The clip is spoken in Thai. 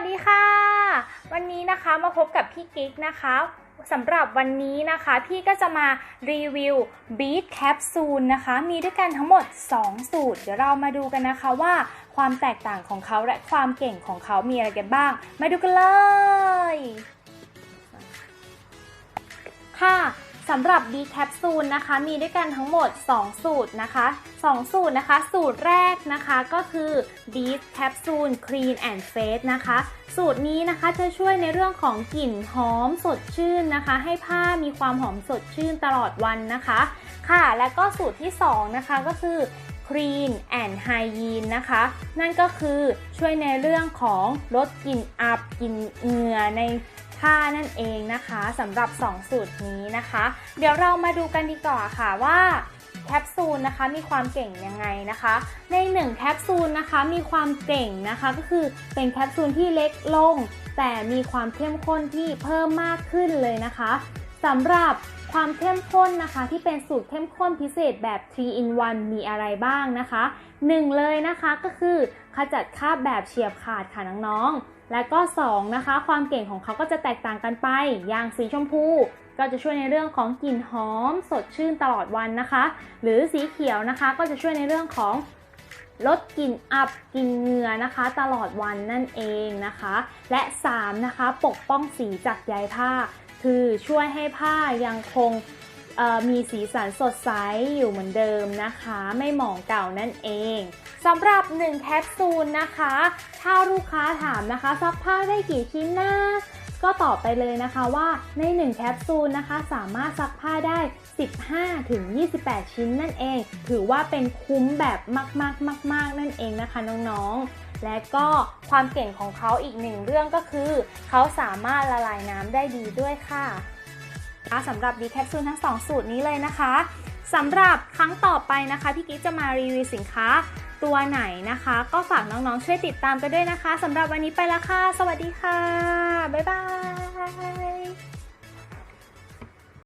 วันนี้นะคะมาพบกับพี่กิ๊กนะคะสำหรับวันนี้นะคะพี่ก็จะมารีวิว Beat Capsule นะคะ มีด้วยกันทั้งหมด 2 สูตร เดี๋ยวเรามาดูกันนะคะว่าความแตกต่างของเขาและความเก่งของเขามีอะไรกันบ้าง มาดูกันเลย ค่ะ สำหรับ B Capsule นะคะ มีด้วยกันทั้งหมด 2 สูตรนะคะ 2 สูตรนะคะ สูตรแรกนะคะก็คือ B Capsule Clean and Face นะคะ สูตรนี้นะคะจะช่วยในเรื่องของกลิ่นหอมสดชื่นนะคะ ให้ผ้ามีความหอมสดชื่นตลอดวันนะคะ ค่ะ แล้วก็สูตรที่ 2 นะคะก็คือ Clean and Hygiene นะคะ นั่นก็คือช่วยในเรื่องของลดกลิ่นอับกลิ่นเหงื่อใน ผ้านั่นเองนะคะสำหรับ 2 สูตรนี้นะคะ เดี๋ยวเรามาดูกันดีกว่าค่ะว่าแคปซูลนะคะมีความเก่งยังไงนะคะ ใน1แคปซูลนะคะมีความเก่งนะคะก็คือเป็นแคปซูลที่เล็กลง แต่มีความเข้มข้นที่เพิ่มมากขึ้นเลยนะคะ สำหรับความเข้มข้นนะคะ ที่เป็นสูตรเข้มข้นพิเศษแบบ 3 in 1 มีอะไรบ้างนะคะ 1 เลยนะคะก็คือขจัดคราบแบบเฉียบขาดค่ะน้องๆ และก็ 2 นะคะ ความเก่งของเขาก็จะแตกต่างกันไป อย่างสีชมพู ก็จะช่วยในเรื่องของกลิ่นหอม สดชื่นตลอดวันนะคะ หรือสีเขียวนะคะก็จะช่วยในเรื่องของลดกลิ่นอับกลิ่นเหงื่อนะคะ ตลอดวันนั่นเองนะคะ และ 3 นะคะ ปกป้องสีจากใยผ้า คือช่วยให้ผ้ายังคงมีสีสันสดใสอยู่เหมือนเดิมนะคะ ไม่หมองเก่านั่นเองสำหรับ 1 แคปซูลนะคะ ถ้าลูกค้าถามนะคะ ซักผ้าได้กี่ชิ้นนะก็ตอบไปเลยนะคะว่าใน 1 แคปซูลนะคะ สามารถซักผ้าได้ 15 ถึง 28 ชิ้นนั่นเอง ถือว่าเป็นคุ้มแบบมากๆมากๆนั่นเองนะคะน้องๆ และก็ความเก่งของเขาอีกหนึ่งเรื่องก็คือ เขาสามารถละลายน้ำได้ดีด้วยค่ะสำหรับดีแคปซูลทั้ง 2 สูตรนี้เลยนะคะสำหรับครั้งต่อไปนะคะพี่กิ๊กจะมารีวิวสินค้าตัวไหนนะคะ ก็ฝากน้องๆช่วยติดตามไปด้วยนะคะสำหรับวันนี้ไปแล้วค่ะ สวัสดีค่ะ บ๊ายบาย